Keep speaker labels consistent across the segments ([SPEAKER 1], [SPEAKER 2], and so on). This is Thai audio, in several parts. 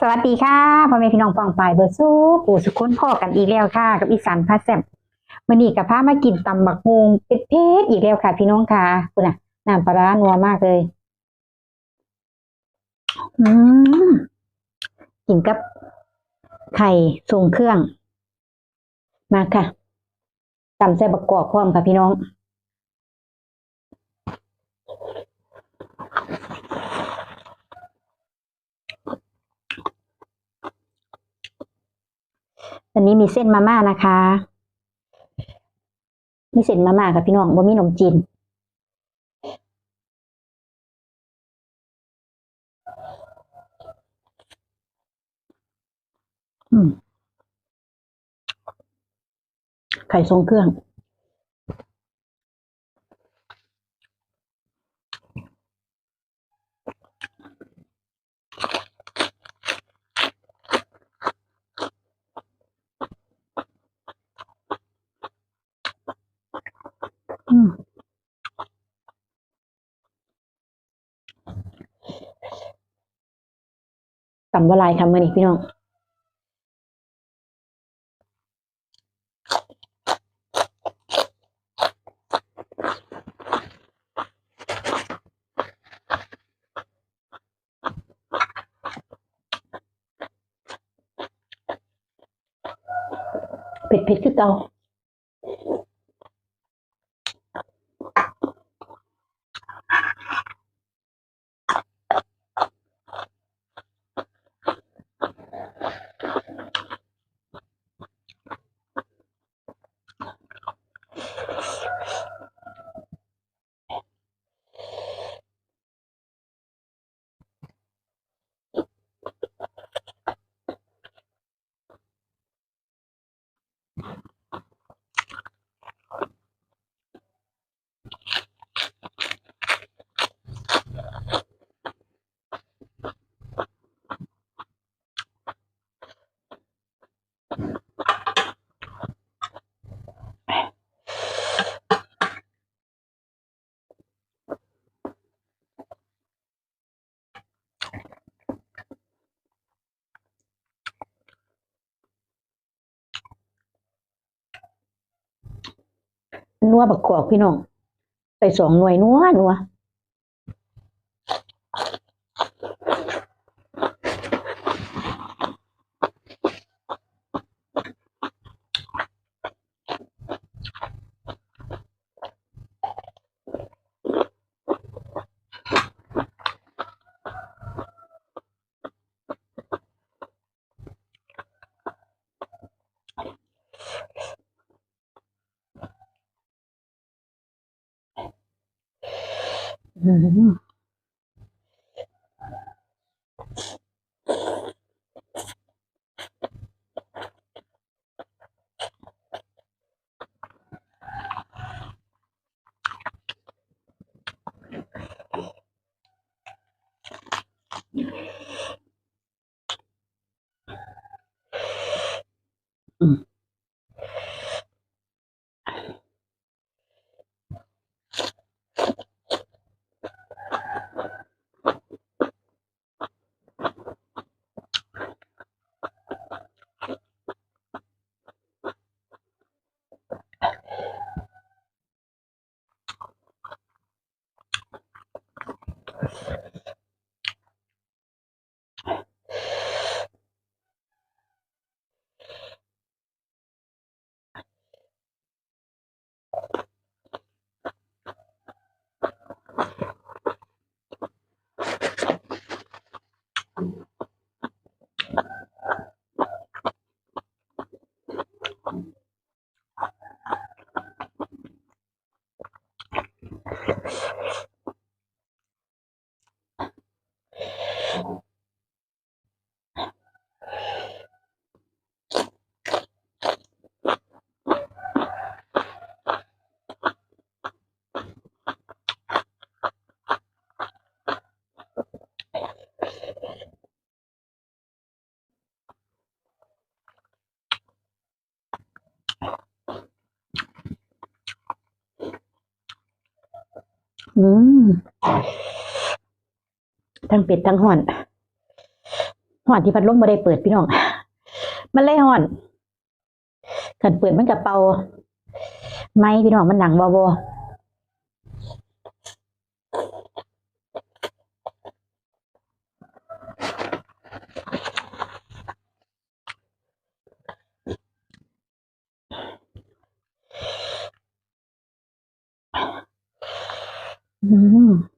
[SPEAKER 1] สวัสดีค่ะพ่อแม่พี่น้องฟองปลายเบอร์สู้ปู่สุคนพ่อกันอีกแล้วค่ะ กับอีสานพาแซมวันนี้กับพามากินตำบักฮงเป็ดเพชรอีกแล้วค่ะ พี่น้องค่ะคุณน่ะน้ำปลาร้านัวมากเลยอืมกินกับไข่ทรงเครื่อง มาค่ะตำใส่บักกอกพร้อมค่ะพี่น้อง วันนี้มีเส้นมาม่านะคะ มีเส้นมาม่าค่ะพี่น้องบ่มีขนมจีนไข่ทรงเครื่องำวลายค่ะมื่อนี้พี่น้องเผ็ดเผ็ดคือเกา นัวบักกอกพี่น้องใส่สองหน่วยนัวนัว อืม อืมอืม ทั้งเป็ดทั้งห่อนห่อนที่พัดลมบ่ได้เปิดพี่น้อง มันเลยห่อนขันเปิดมันกับเป่าไม้พี่น้องมันหนังบอบอืม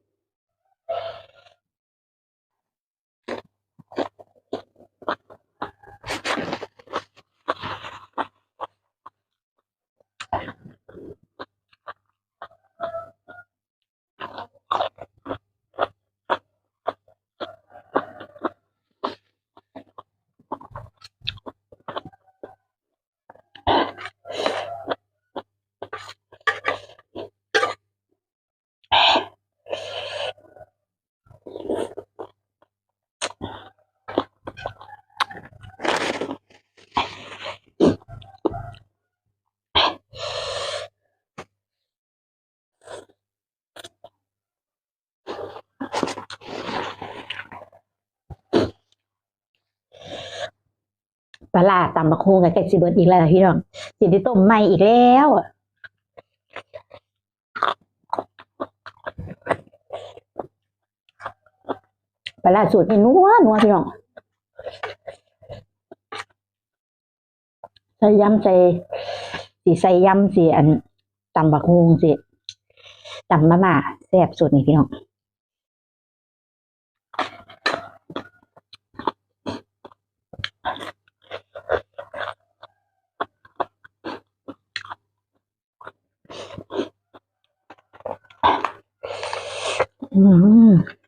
[SPEAKER 1] ลาร้าตำบักฮงกับแกงสิเบิร์ดอีกแล้วพี่น้องสิได้ต้มใหม่อีกแล้วปลาร้าสูตรนี่นัวนัวพี่น้องใส่ยำใส่สีใส่ยำสีอันตำบักฮวงสิตำมะม่าแซ่บสุดนี่พี่น้อง อืม